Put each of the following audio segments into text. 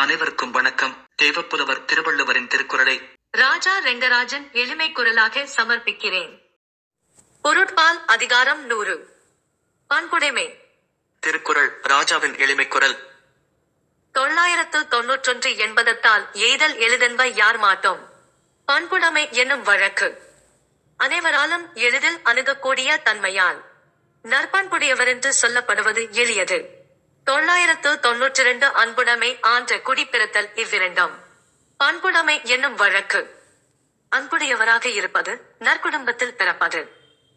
அனைவருக்கும் வணக்கம். தேவப்புலவர் திருவள்ளுவரின் திருக்குறளை ராஜா ரெங்கராஜன் எளிமை குரலாக சமர்ப்பிக்கிறேன். பொருட்பால் அதிகாரம் நூறு. பண்புடைமை. திருக்குறள் ராஜாவின் எளிமை குரல். தொள்ளாயிரத்து தொன்னூற்றொன்று என்பதத்தால் எய்தல் எளிதென்ப யார் மாட்டோம்? பண்புடைமை என்னும் வழக்கு. அனைவராலும் எளிதில் அணுகக்கூடிய தன்மையால். நற்பண்புடையவரென்று சொல்லப்படுவது எளியது. தொள்ளாயிரத்து தொன்னூற்றி இரண்டு அன்புடைமை ஆன்ற குடிப்பிறத்தல் இவ்விரண்டும். பண்புடைமை என்னும் வழக்கு. அன்புடையவராக இருப்பது நற்குடும்பத்தில் பிறப்பது.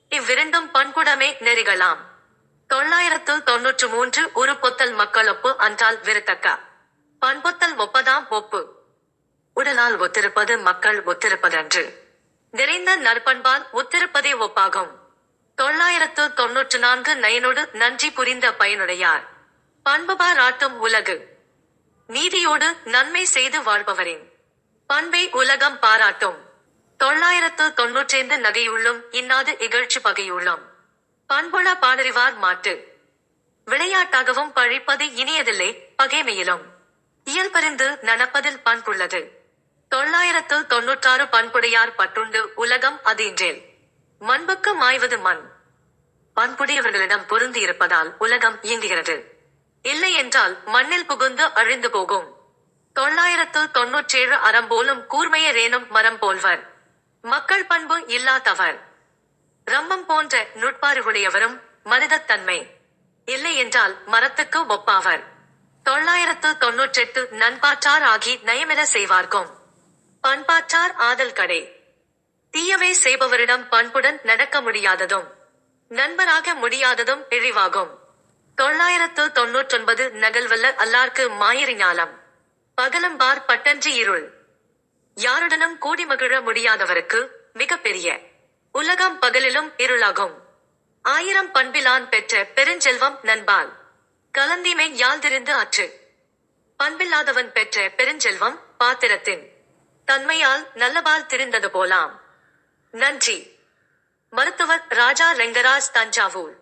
இவ்விரண்டும் பண்புடைமை நெறிகளாம். தொள்ளாயிரத்து தொன்னூற்று மூன்று ஒரு பொத்தல் மக்களொப்பு அன்றால் விருத்தக்க. பண்பொத்தல் ஒப்பதாம் ஒப்பு. உடலால் ஒத்திருப்பது மக்கள் ஒத்திருப்பதன்று. நிறைந்த நற்பண்பால் ஒத்திருப்பதே ஒப்பாகும். தொள்ளாயிரத்து தொன்னூற்று நான்கு நயனோடு நன்றி புரிந்த பயனுடையார். பண்புபாராட்டும் உலகு. நீதியோடு நன்மை செய்து வாழ்பவரேன் பண்பை உலகம் பாராட்டும். தொள்ளாயிரத்து தொன்னூற்றைந்து நகையுள்ளும் இன்னாது இகழ்ச்சி பகையுள்ளும். பண்புள பாடறிவார் மாட்டு. விளையாட்டாகவும் பழிப்பது இனியதில்லை பகைமையிலும். இயல்பறிந்து நடப்பதில் பண்புள்ளது. தொள்ளாயிரத்து தொன்னூற்றாறு பண்புடையார் பட்டுண்டு உலகம் அது இன்றேல் மண்புக்கு மாய்வது மண். பண்புடையவர்களிடம் பொருந்தி இருப்பதால் உலகம் இயங்குகிறது. இல்லை என்றால் மண்ணில் புகுந்து அழிந்து போகும். தொள்ளாயிரத்து தொன்னூற்றேழு அறம் போலும் கூர்மையரேனும் மரம் போல்வர். மக்கள் பண்பு இல்லாதவர். ரம்மம் போன்ற நுட்பாறுகுடையவரும் மனிதத்தன்மை இல்லை என்றால் மரத்துக்கு ஒப்பாவர். தொள்ளாயிரத்து தொன்னூற்றெட்டு நண்பாற்றார் ஆகி நயமிட செய்வார்க்கும். பண்பாற்றார் ஆதல் கடை. தீயவை செய்பவரிடம் பண்புடன் நடக்க முடியாததும் நண்பராக முடியாததும் இழிவாகும். தொள்ளாயிரத்து தொன்னூற்றொன்பது நகல்வல்ல அல்லார்க்கு மாயிரி ஞாலம். பகலம்பார் பட்டன்றி இருள். யாருடனும் கூடி மகிழ முடியாதவருக்கு மிகப்பெரிய. உலகம் பகலிலும் இருளாகும். ஆயிரம் பண்பிலான் பெற்ற பெருஞ்செல்வம் நண்பால் கலந்தீமை யாழ்திருந்து அற்று. பண்பில்லாதவன் பெற்ற பெருஞ்செல்வம் பாத்திரத்தின். தன்மையால் நல்லபால் திரிந்தது போலாம். நன்றி. மருத்துவர் ராஜா ரெங்கராஜ் தஞ்சாவூர்.